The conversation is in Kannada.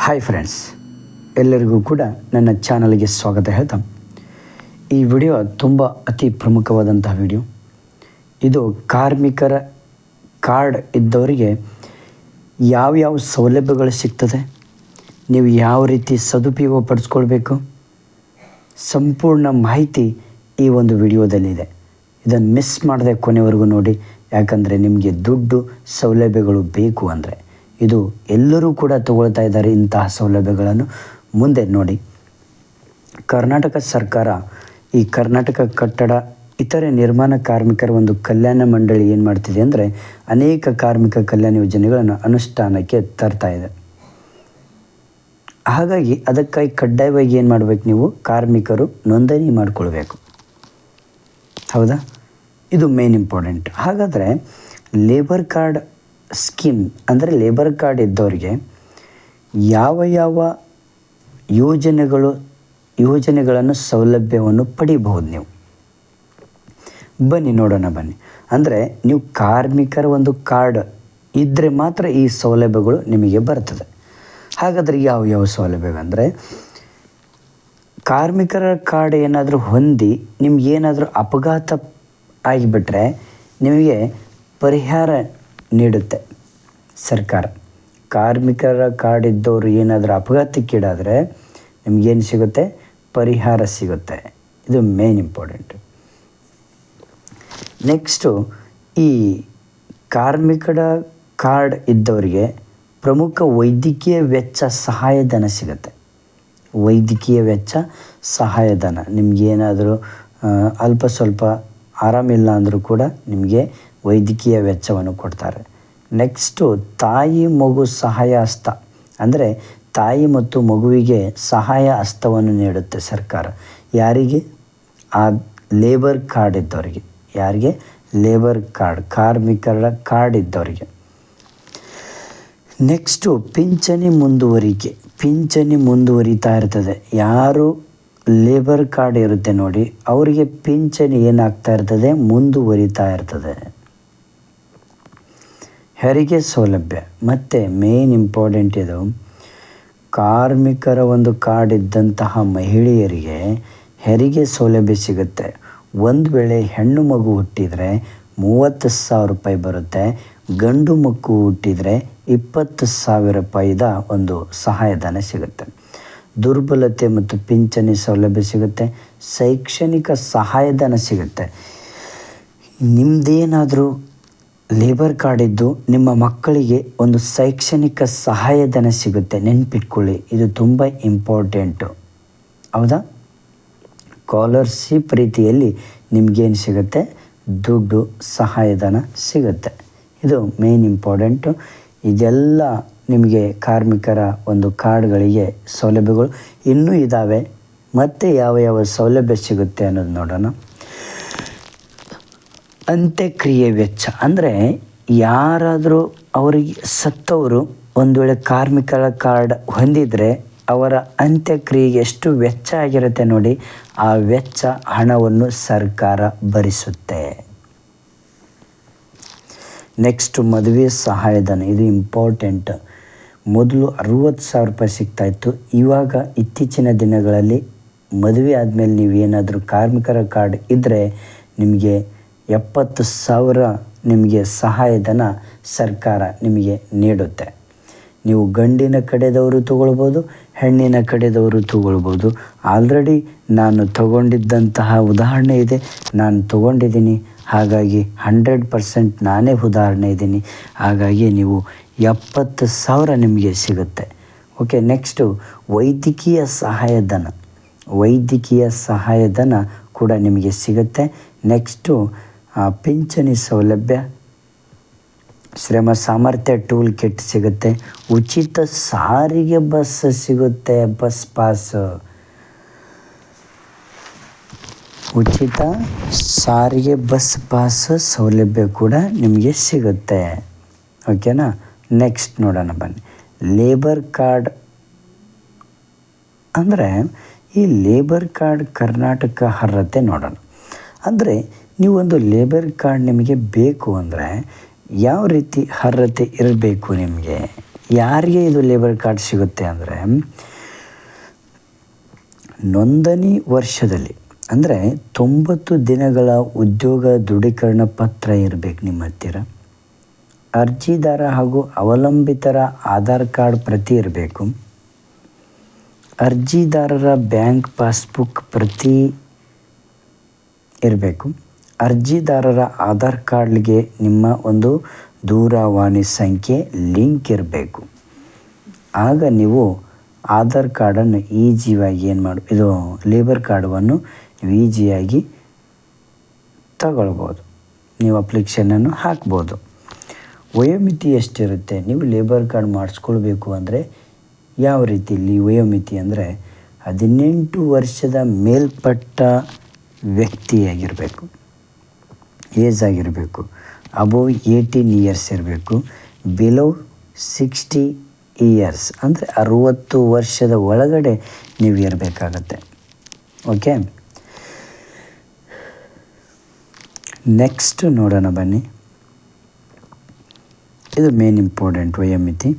ಹಾಯ್ ಫ್ರೆಂಡ್ಸ್ ಎಲ್ಲರಿಗೂ ಕೂಡ ನನ್ನ ಚಾನಲ್ಗೆ ಸ್ವಾಗತ ಹೇಳ್ತಾ. ಈ ವಿಡಿಯೋ ತುಂಬ ಅತಿ ಪ್ರಮುಖವಾದಂತಹ ವಿಡಿಯೋ. ಇದು ಕಾರ್ಮಿಕರ ಕಾರ್ಡ್ ಇದ್ದವರಿಗೆ ಯಾವ್ಯಾವ ಸೌಲಭ್ಯಗಳು ಸಿಗ್ತದೆ, ನೀವು ಯಾವ ರೀತಿ ಸದುಪಯೋಗ ಪಡಿಸ್ಕೊಳ್ಬೇಕು, ಸಂಪೂರ್ಣ ಮಾಹಿತಿ ಈ ಒಂದು ವಿಡಿಯೋದಲ್ಲಿದೆ. ಇದನ್ನು ಮಿಸ್ ಮಾಡದೆ ಕೊನೆವರೆಗೂ ನೋಡಿ, ಯಾಕಂದರೆ ನಿಮಗೆ ದುಡ್ಡು ಸೌಲಭ್ಯಗಳು ಬೇಕು ಅಂದರೆ. ಇದು ಎಲ್ಲರೂ ಕೂಡ ತಗೊಳ್ತಾ ಇದ್ದಾರೆ ಇಂತಹ ಸೌಲಭ್ಯಗಳನ್ನು. ಮುಂದೆ ನೋಡಿ. ಕರ್ನಾಟಕ ಸರ್ಕಾರ ಈ ಕರ್ನಾಟಕ ಕಟ್ಟಡ ಇತರೆ ನಿರ್ಮಾಣ ಕಾರ್ಮಿಕರ ಒಂದು ಕಲ್ಯಾಣ ಮಂಡಳಿ ಏನು ಮಾಡ್ತಿದೆ ಅಂದರೆ ಅನೇಕ ಕಾರ್ಮಿಕ ಕಲ್ಯಾಣ ಯೋಜನೆಗಳನ್ನು ಅನುಷ್ಠಾನಕ್ಕೆ ತರ್ತಾ ಇದೆ. ಹಾಗಾಗಿ ಅದಕ್ಕಾಗಿ ಕಡ್ಡಾಯವಾಗಿ ಏನು ಮಾಡಬೇಕು ನೀವು? ಕಾರ್ಮಿಕರು ನೋಂದಣಿ ಮಾಡಿಕೊಳ್ಬೇಕು. ಹೌದಾ? ಇದು ಮೇನ್ ಇಂಪಾರ್ಟೆಂಟ್ ಹಾಗಾದರೆ ಲೇಬರ್ ಕಾರ್ಡ್ ಸ್ಕೀಮ್, ಅಂದರೆ ಲೇಬರ್ ಕಾರ್ಡ್ ಇದ್ದವರಿಗೆ ಯಾವ ಯಾವ ಯೋಜನೆಗಳು, ಯೋಜನೆಗಳನ್ನು ಸೌಲಭ್ಯವನ್ನು ಪಡಿಬಹುದು ನೀವು? ಬನ್ನಿ ನೋಡೋಣ ಬನ್ನಿ. ಅಂದರೆ ನೀವು ಕಾರ್ಮಿಕರ ಒಂದು ಕಾರ್ಡ್ ಇದ್ದರೆ ಮಾತ್ರ ಈ ಸೌಲಭ್ಯಗಳು ನಿಮಗೆ ಬರ್ತದೆ. ಹಾಗಾದರೆ ಯಾವ ಯಾವ ಸೌಲಭ್ಯವೆಂದರೆ, ಕಾರ್ಮಿಕರ ಕಾರ್ಡ್ ಏನಾದರೂ ಹೊಂದಿ ನಿಮಗೇನಾದರೂ ಅಪಘಾತ ಆಗಿಬಿಟ್ರೆ ನಿಮಗೆ ಪರಿಹಾರ ನೀಡುತ್ತೆ. ಸರ್ಕಾರ. ಕಾರ್ಮಿಕರ ಕಾರ್ಡ್ ಇದ್ದವರು ಏನಾದರೂ ಅಪಘಾತಕ್ಕೀಡಾದರೆ ನಿಮಗೇನು ಸಿಗುತ್ತೆ? ಪರಿಹಾರ ಸಿಗುತ್ತೆ. ಇದು ಮೇನ್ ಇಂಪಾರ್ಟೆಂಟ್ ನೆಕ್ಸ್ಟು ಈ ಕಾರ್ಮಿಕರ ಕಾರ್ಡ್ ಇದ್ದವರಿಗೆ ಪ್ರಮುಖ ವೈದ್ಯಕೀಯ ವೆಚ್ಚ ಸಹಾಯಧನ ಸಿಗುತ್ತೆ. ವೈದ್ಯಕೀಯ ವೆಚ್ಚ ಸಹಾಯಧನ. ನಿಮಗೇನಾದರೂ ಅಲ್ಪ ಸ್ವಲ್ಪ ಆರಾಮಿಲ್ಲ ಅಂದರೂ ಕೂಡ ನಿಮಗೆ ವೈದ್ಯಕೀಯ ವೆಚ್ಚವನ್ನು ಕೊಡ್ತಾರೆ. ನೆಕ್ಸ್ಟು ತಾಯಿ ಮಗು ಸಹಾಯ ಹಸ್ತ. ಅಂದರೆ ತಾಯಿ ಮತ್ತು ಮಗುವಿಗೆ ಸಹಾಯ ಹಸ್ತವನ್ನು ನೀಡುತ್ತೆ ಸರ್ಕಾರ. ಯಾರಿಗೆ? ಆ ಲೇಬರ್ ಕಾರ್ಡ್ ಇದ್ದವರಿಗೆ. ಯಾರಿಗೆ? ಲೇಬರ್ ಕಾರ್ಡ್, ಕಾರ್ಮಿಕರ ಕಾರ್ಡ್ ಇದ್ದವರಿಗೆ. ನೆಕ್ಸ್ಟು ಪಿಂಚಣಿ ಮುಂದುವರಿಕೆ. ಪಿಂಚಣಿ ಮುಂದುವರಿತಾ ಇರ್ತದೆ. ಯಾರು ಲೇಬರ್ ಕಾರ್ಡ್ ಇರುತ್ತೆ ನೋಡಿ, ಅವರಿಗೆ ಪಿಂಚಣಿ ಏನಾಗ್ತಾ ಇರ್ತದೆ? ಮುಂದುವರಿತಾ ಇರ್ತದೆ. ಹೆರಿಗೆ ಸೌಲಭ್ಯ. ಮತ್ತು ಮೇನ್ ಇಂಪಾರ್ಟೆಂಟ್ ಇದು, ಕಾರ್ಮಿಕರ ಒಂದು ಕಾರ್ಡ್ ಇದ್ದಂತಹ ಮಹಿಳೆಯರಿಗೆ ಹೆರಿಗೆ ಸೌಲಭ್ಯ ಸಿಗುತ್ತೆ. ಒಂದು ವೇಳೆ ಹೆಣ್ಣು ಮಗು ಹುಟ್ಟಿದರೆ ಮೂವತ್ತು ಸಾವಿರ ರೂಪಾಯಿ ಬರುತ್ತೆ, ಗಂಡು ಮಗು ಹುಟ್ಟಿದರೆ ಇಪ್ಪತ್ತು ಸಾವಿರ ರೂಪಾಯಿದ ಒಂದು ಸಹಾಯಧನ ಸಿಗುತ್ತೆ. ದುರ್ಬಲತೆ ಮತ್ತು ಪಿಂಚಣಿ ಸೌಲಭ್ಯ ಸಿಗುತ್ತೆ, ಶೈಕ್ಷಣಿಕ ಸಹಾಯಧನ ಸಿಗುತ್ತೆ. ನಿಮ್ಮದೇನಾದರೂ ಲೇಬರ್ ಕಾರ್ಡ್ ಇದ್ದು ನಿಮ್ಮ ಮಕ್ಕಳಿಗೆ ಒಂದು ಶೈಕ್ಷಣಿಕ ಸಹಾಯಧನ ಸಿಗುತ್ತೆ. ನೆನ್ಪಿಟ್ಕೊಳ್ಳಿ, ಇದು ತುಂಬ ಇಂಪಾರ್ಟೆಂಟು ಹೌದಾ? ಸ್ಕಾಲರ್ಶಿಪ್ ರೀತಿಯಲ್ಲಿ ನಿಮಗೇನು ಸಿಗುತ್ತೆ? ದುಡ್ಡು, ಸಹಾಯಧನ ಸಿಗುತ್ತೆ. ಇದು ಮೇನ್ ಇಂಪಾರ್ಟೆಂಟು ಇದೆಲ್ಲ ನಿಮಗೆ ಕಾರ್ಮಿಕರ ಒಂದು ಕಾರ್ಡ್ಗಳಿಗೆ ಸೌಲಭ್ಯಗಳು ಇನ್ನೂ ಇದ್ದಾವೆ ಮತ್ತು ಯಾವ ಯಾವ ಸೌಲಭ್ಯ ಸಿಗುತ್ತೆ ಅನ್ನೋದು ನೋಡೋಣ. ಅಂತ್ಯಕ್ರಿಯೆ ವೆಚ್ಚ. ಅಂದರೆ ಯಾರಾದರೂ ಅವರಿಗೆ ಸತ್ತವರು ಒಂದು ವೇಳೆ ಕಾರ್ಮಿಕರ ಕಾರ್ಡ್ ಹೊಂದಿದರೆ ಅವರ ಅಂತ್ಯಕ್ರಿಯೆಗೆ ಎಷ್ಟು ವೆಚ್ಚ ಆಗಿರುತ್ತೆ ನೋಡಿ, ಆ ವೆಚ್ಚ ಹಣವನ್ನು ಸರ್ಕಾರ ಭರಿಸುತ್ತೆ. ನೆಕ್ಸ್ಟ್ ಮದುವೆ ಸಹಾಯಧನ, ಇದು ಇಂಪಾರ್ಟೆಂಟ್ ಮೊದಲು ಅರುವತ್ತು ಸಾವಿರ ರೂಪಾಯಿ ಸಿಗ್ತಾಯಿತ್ತು ಇವಾಗ ಇತ್ತೀಚಿನ ದಿನಗಳಲ್ಲಿ ಮದುವೆ ಆದಮೇಲೆ ನೀವೇನಾದರೂ ಕಾರ್ಮಿಕರ ಕಾರ್ಡ್ ಇದ್ದರೆ ನಿಮಗೆ ಎಪ್ಪತ್ತು ಸಾವಿರ ನಿಮಗೆ ಸಹಾಯಧನ ಸರ್ಕಾರ ನಿಮಗೆ ನೀಡುತ್ತೆ. ನೀವು ಗಂಡಿನ ಕಡೆದವರು ತಗೊಳ್ಬೋದು, ಹೆಣ್ಣಿನ ಕಡೆದವರು ತಗೊಳ್ಬೋದು. ಆಲ್ರೆಡಿ ನಾನು ತಗೊಂಡಿದ್ದಂತಹ ಉದಾಹರಣೆ ಇದೆ. ನಾನು ತಗೊಂಡಿದ್ದೀನಿ. ಹಾಗಾಗಿ ಹಂಡ್ರೆಡ್ ಪರ್ಸೆಂಟ್ ನಾನೇ ಉದಾಹರಣೆ ಇದ್ದೀನಿ. ಹಾಗಾಗಿ ನೀವು ಎಪ್ಪತ್ತು ಸಾವಿರ ನಿಮಗೆ ಸಿಗುತ್ತೆ. ಓಕೆ, ನೆಕ್ಸ್ಟು ವೈದ್ಯಕೀಯ ಸಹಾಯಧನ. ವೈದ್ಯಕೀಯ ಸಹಾಯಧನ ಕೂಡ ನಿಮಗೆ ಸಿಗುತ್ತೆ. ನೆಕ್ಸ್ಟು ಪಿಂಚಣಿ ಸೌಲಭ್ಯ, ಶ್ರಮ ಸಾಮರ್ಥ್ಯ ಟೂಲ್ ಕಿಟ್ ಸಿಗುತ್ತೆ. ಉಚಿತ ಸಾರಿಗೆ ಬಸ್ ಸಿಗುತ್ತೆ ಬಸ್ ಪಾಸ್ ಉಚಿತ ಸಾರಿಗೆ ಬಸ್ ಪಾಸ್ ಸೌಲಭ್ಯ ಕೂಡ ನಿಮಗೆ ಸಿಗುತ್ತೆ. ಓಕೆನಾ ನೆಕ್ಸ್ಟ್ ನೋಡೋಣ ಬನ್ನಿ. ಲೇಬರ್ ಕಾರ್ಡ್ ಅಂದರೆ ಈ ಲೇಬರ್ ಕಾರ್ಡ್ ಕರ್ನಾಟಕ ಅರ್ಹತೆ ನೋಡೋಣ. ಅಂದರೆ ನೀವೊಂದು ಲೇಬರ್ ಕಾರ್ಡ್ ನಿಮಗೆ ಬೇಕು ಅಂದರೆ ಯಾವ ರೀತಿ ಅರ್ಹತೆ ಇರಬೇಕು ನಿಮಗೆ? ಯಾರಿಗೆ ಇದು ಲೇಬರ್ ಕಾರ್ಡ್ ಸಿಗುತ್ತೆ ಅಂದರೆ ನೋಂದಣಿ ವರ್ಷದಲ್ಲಿ, ಅಂದರೆ ತೊಂಬತ್ತು ದಿನಗಳ ಉದ್ಯೋಗ ದೃಢೀಕರಣ ಪತ್ರ ಇರಬೇಕು ನಿಮ್ಮ ಹತ್ತಿರ. ಅರ್ಜಿದಾರ ಹಾಗೂ ಅವಲಂಬಿತರ ಆಧಾರ್ ಕಾರ್ಡ್ ಪ್ರತಿ ಇರಬೇಕು. ಅರ್ಜಿದಾರರ ಬ್ಯಾಂಕ್ ಪಾಸ್ಬುಕ್ ಪ್ರತಿ ಇರಬೇಕು. ಅರ್ಜಿದಾರರ ಆಧಾರ್ ಕಾರ್ಡ್ಗೆ ನಿಮ್ಮ ಒಂದು ದೂರವಾಣಿ ಸಂಖ್ಯೆ ಲಿಂಕ್ ಇರಬೇಕು. ಆಗ ನೀವು ಆಧಾರ್ ಕಾರ್ಡನ್ನು ಈಜಿಯಾಗಿ ಏನು ಮಾಡಿ, ಇದು ಲೇಬರ್ ಕಾರ್ಡನ್ನು ನೀವು ಈಜಿಯಾಗಿ ತಗೊಳ್ಬೋದು. ನೀವು ಅಪ್ಲಿಕೇಶನನ್ನು ಹಾಕ್ಬೋದು. ವಯೋಮಿತಿ ಎಷ್ಟಿರುತ್ತೆ? ನೀವು ಲೇಬರ್ ಕಾರ್ಡ್ ಮಾಡಿಸ್ಕೊಳ್ಬೇಕು ಅಂದರೆ ಯಾವ ರೀತಿಯಲ್ಲಿ ವಯೋಮಿತಿ ಅಂದರೆ ಹದಿನೆಂಟು ವರ್ಷದ ಮೇಲ್ಪಟ್ಟ ವ್ಯಕ್ತಿಯಾಗಿರಬೇಕು. ಏಜ್ ಆಗಿರಬೇಕು. ಅಬೋವ್ ಏಯ್ಟೀನ್ ಇಯರ್ಸ್ ಇರಬೇಕು. ಬಿಲೋ ಸಿಕ್ಸ್ಟಿ ಇಯರ್ಸ್ ಅಂದರೆ ಅರುವತ್ತು ವರ್ಷದ ಒಳಗಡೆ ನೀವು ಇರಬೇಕಾಗತ್ತೆ. ಓಕೆ ನೆಕ್ಸ್ಟ್ ನೋಡೋಣ ಬನ್ನಿ. ಇದು ಮೇನ್ ಇಂಪಾರ್ಟೆಂಟ್ ವಯೋಮಿತಿ.